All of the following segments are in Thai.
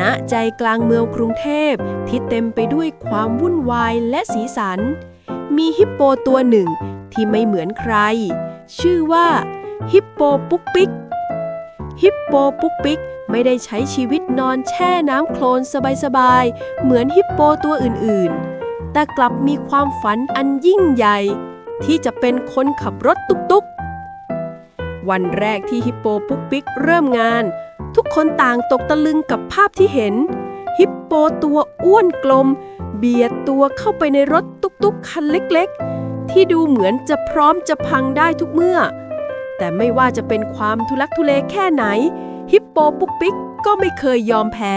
ณใจกลางเมืองกรุงเทพที่เต็มไปด้วยความวุ่นวายและสีสัน มีฮิปโปตัวหนึ่งที่ไม่เหมือนใคร ชื่อว่าฮิปโปปุ๊กปิ๊ก ฮิปโปปุ๊กปิ๊กไม่ได้ใช้ชีวิตนอนแช่น้ำโคลนสบายๆ เหมือนฮิปโปตัวอื่นๆ แต่กลับมีความฝันอันยิ่งใหญ่ ที่จะเป็นคนขับรถตุ๊กๆ วันแรกที่ฮิปโปปุ๊กปิ๊กเริ่มงาน ทุกคนต่างตกตะลึงกับภาพที่เห็น ฮิปโปตัวอ้วนกลม เบียดตัวเข้าไปในรถตุกๆ คันเล็กๆ ที่ดูเหมือนจะพร้อมจะพังได้ทุกเมื่อ แต่ไม่ว่าจะเป็นความทุลักทุเลแค่ไหน ฮิปโปปุ๊กปิ๊กก็ไม่เคยยอมแพ้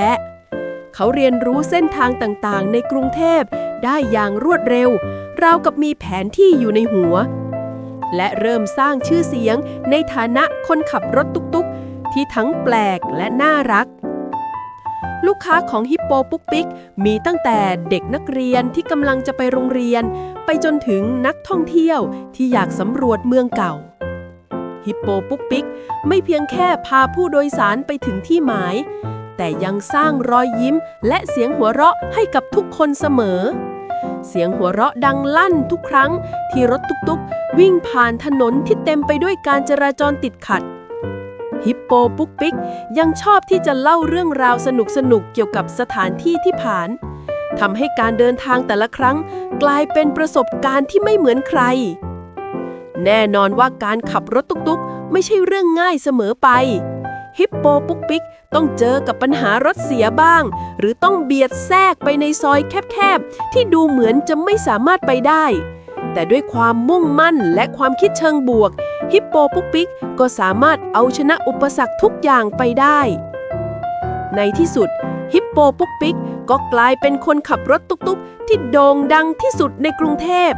เขาเรียนรู้เส้นทางต่างๆ ในกรุงเทพได้อย่างรวดเร็ว ราวกับมีแผนที่อยู่ในหัว และเริ่มสร้างชื่อเสียงในฐานะคนขับรถตุกๆ ที่ทั้งแปลกและน่ารัก ลูกค้าของฮิปโปปุ๊กปิ๊กมีตั้งแต่เด็กนักเรียนที่กำลังจะไปโรงเรียน ไปจนถึงนักท่องเที่ยวที่อยากสำรวจเมืองเก่าฮิปโปปุ๊กปิ๊กไม่เพียงแค่พาผู้โดยสารไปถึงที่หมาย แต่ยังสร้างรอยยิ้มและเสียงหัวเราะให้กับทุกคนเสมอ เสียงหัวเราะดังลั่นทุกครั้งที่รถตุ๊กๆ วิ่งผ่านถนนที่เต็มไปด้วยการจราจรติดขัด ฮิปโปปุ๊กปิ๊กยังชอบที่จะเล่าเรื่องราวสนุกๆเกี่ยวกับสถานที่ที่ผ่านทำให้การเดินทางแต่ละครั้ง กลายเป็นประสบการณ์ที่ไม่เหมือนใคร แน่นอนว่าการขับรถตุ๊กๆ ไม่ใช่เรื่องง่ายเสมอไป ฮิปโปปุ๊กปิ๊กต้องเจอกับปัญหารถเสียบ้าง หรือต้องเบียดแทรกไปในซอยแคบๆ ที่ดูเหมือนจะไม่สามารถไปได้ แต่ด้วยความมุ่งมั่นและความคิดเชิงบวก ฮิปโปปุกปิกก็สามารถเอาชนะอุปสรรคทุกอย่างไปได้ ในที่สุด ฮิปโปปุกปิกก็กลายเป็นคนขับรถตุกๆ ที่โด่งดังที่สุดในกรุงเทพ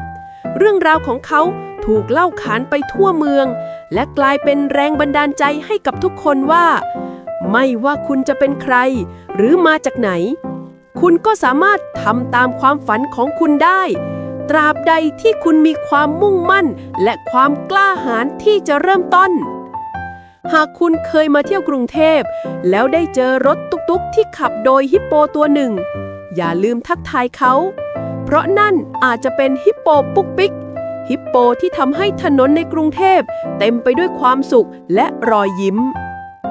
เรื่องราวของเขาถูกเล่าขานไปทั่วเมือง และกลายเป็นแรงบันดาลใจให้กับทุกคนว่า ไม่ว่าคุณจะเป็นใคร หรือมาจากไหน คุณก็สามารถทำตามความฝันของคุณได้ ตราบใดที่คุณมีความมุ่งมั่น และความกล้าหาญที่จะเริ่มต้น หากคุณเคยมาเที่ยวกรุงเทพ แล้วได้เจอรถตุ๊กๆ ที่ขับโดยฮิปโปตัวหนึ่ง อย่าลืมทักทายเขา เพราะนั่นอาจจะเป็นฮิปโปปุ๊กปิ๊กฮิปโปที่ทำให้ถนนในกรุงเทพ เต็มไปด้วยความสุขและรอยยิ้ม